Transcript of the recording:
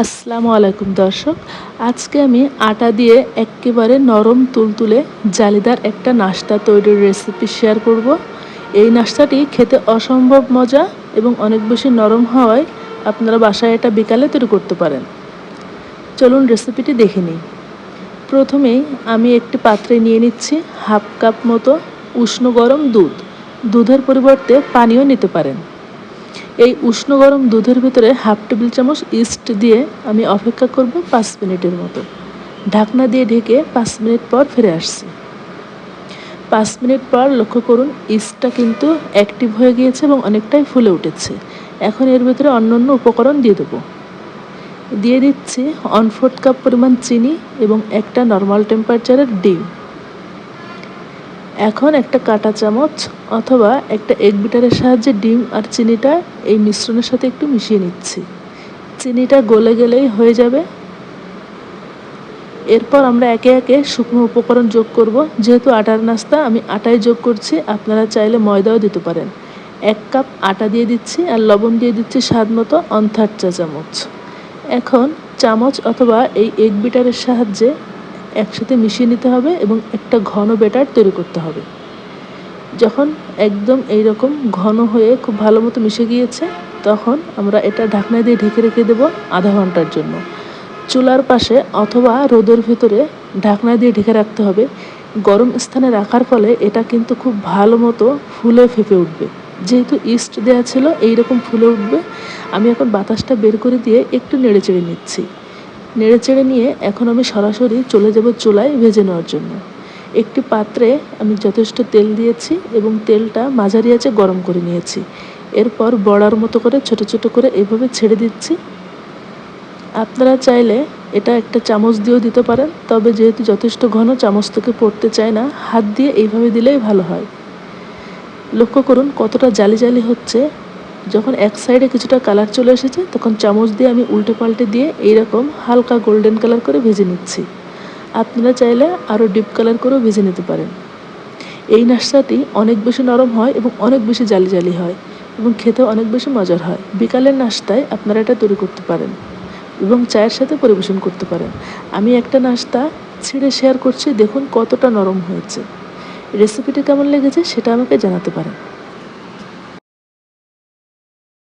আসসালামু আলাইকুম দর্শক। আজকে আমি আটা দিয়ে একেবারে নরম তুলতুলে জালিদার একটা নাস্তা তৈরির রেসিপি শেয়ার করব। এই নাস্তাটি খেতে অসম্ভব মজা এবং অনেক বেশি নরম হওয়ায় আপনারা বাসায় এটা বিকালে তৈরি করতে পারেন। চলুন রেসিপিটি দেখে নিই। প্রথমেই আমি একটি পাত্রে নিয়ে নিচ্ছি হাফ কাপ মতো উষ্ণ গরম দুধ। দুধের পরিবর্তে পানিও নিতে পারেন। এই উষ্ণ গরম দুধের ভিতরে হাফ টেবিল চামচ ইস্ট দিয়ে আমি অপেক্ষা করব পাঁচ মিনিটের মতো। ঢাকনা দিয়ে ঢেকে পাঁচ মিনিট পর ফিরে আসছি। পাঁচ মিনিট পর লক্ষ্য করুন, ইস্টটা কিন্তু অ্যাক্টিভ হয়ে গিয়েছে এবং অনেকটাই ফুলে উঠেছে। এখন এর ভিতরে অন্য অন্য উপকরণ দিয়ে দেবো। দিয়ে দিচ্ছি ওয়ান ফোর্থ কাপ পরিমাণ চিনি এবং একটা নর্মাল টেম্পারেচারের ডিম। এখন একটা কাঁটা চামচ অথবা একটা এগ বিটারের সাহায্যে ডিম আর চিনিটা এই মিশ্রণের সাথে একটু মিশিয়ে নিচ্ছি। চিনিটা গলে গেলেই হয়ে যাবে। এরপর আমরা একে একে শুকনো উপকরণ যোগ করব। যেহেতু আটার নাস্তা আমি আটাই যোগ করছি, আপনারা চাইলে ময়দাও দিতে পারেন। এক কাপ আটা দিয়ে দিচ্ছি আর লবণ দিয়ে দিচ্ছি স্বাদ মতো অন্থার চা চামচ। এখন চামচ অথবা এই এগ বিটারের সাহায্যে একসাথে মিশিয়ে নিতে হবে এবং একটা ঘন বেটার তৈরি করতে হবে। যখন একদম এই রকম ঘন হয়ে খুব ভালো মতো মিশে গিয়েছে, তখন আমরা এটা ঢাকনা দিয়ে ঢেকে রেখে দেব আধা ঘণ্টার জন্য। চুলার পাশে অথবা রোদের ভিতরে ঢাকনা দিয়ে ঢেকে রাখতে হবে। গরম স্থানে রাখার ফলে এটা কিন্তু খুব ভালো মতো ফুলে ফেপে উঠবে। যেহেতু ইস্ট দেওয়া ছিল, এইরকম ফুলে উঠবে। আমি এখন বাতাসটা বের করে দিয়ে একটু নেড়ে চেড়ে নিচ্ছি। নেড়ে চেড়ে নিয়ে এখন আমি সরাসরি চলে যাব চুলায় ভেজে নেওয়ার জন্য। একটি পাত্রে আমি যথেষ্ট তেল দিয়েছি এবং তেলটা মাঝারি আছে গরম করে নিয়েছি। এরপর বড়ার মতো করে ছোট ছোট করে এভাবে ছেড়ে দিচ্ছি। আপনারা চাইলে এটা একটা চামচ দিয়েও দিতে পারেন, তবে যেহেতু যথেষ্ট ঘন, চামচ থেকে পড়তে চায় না। হাত দিয়ে এইভাবে দিলেই ভালো হয়। লক্ষ্য করুন কতটা জালি জালি হচ্ছে। যখন এক সাইডে কিছুটা কালার চলে এসেছে, তখন চামচ দিয়ে আমি উল্টে পাল্টে দিয়ে এইরকম হালকা গোল্ডেন কালার করে ভেজে নিচ্ছি। আপনারা চাইলে আরও ডিপ কালার করেও ভেজে নিতে পারেন। এই নাস্তাটি অনেক বেশি নরম হয় এবং অনেক বেশি জালি জালি হয় এবং খেতে অনেক বেশি মজার হয়। বিকালের নাস্তায় আপনারা এটা তৈরি করতে পারেন এবং চায়ের সাথে পরিবেশন করতে পারেন। আমি একটা নাস্তা ছিঁড়ে শেয়ার করছি, দেখুন কতটা নরম হয়েছে। রেসিপিটি কেমন লেগেছে সেটা আমাকে জানাতে পারেন।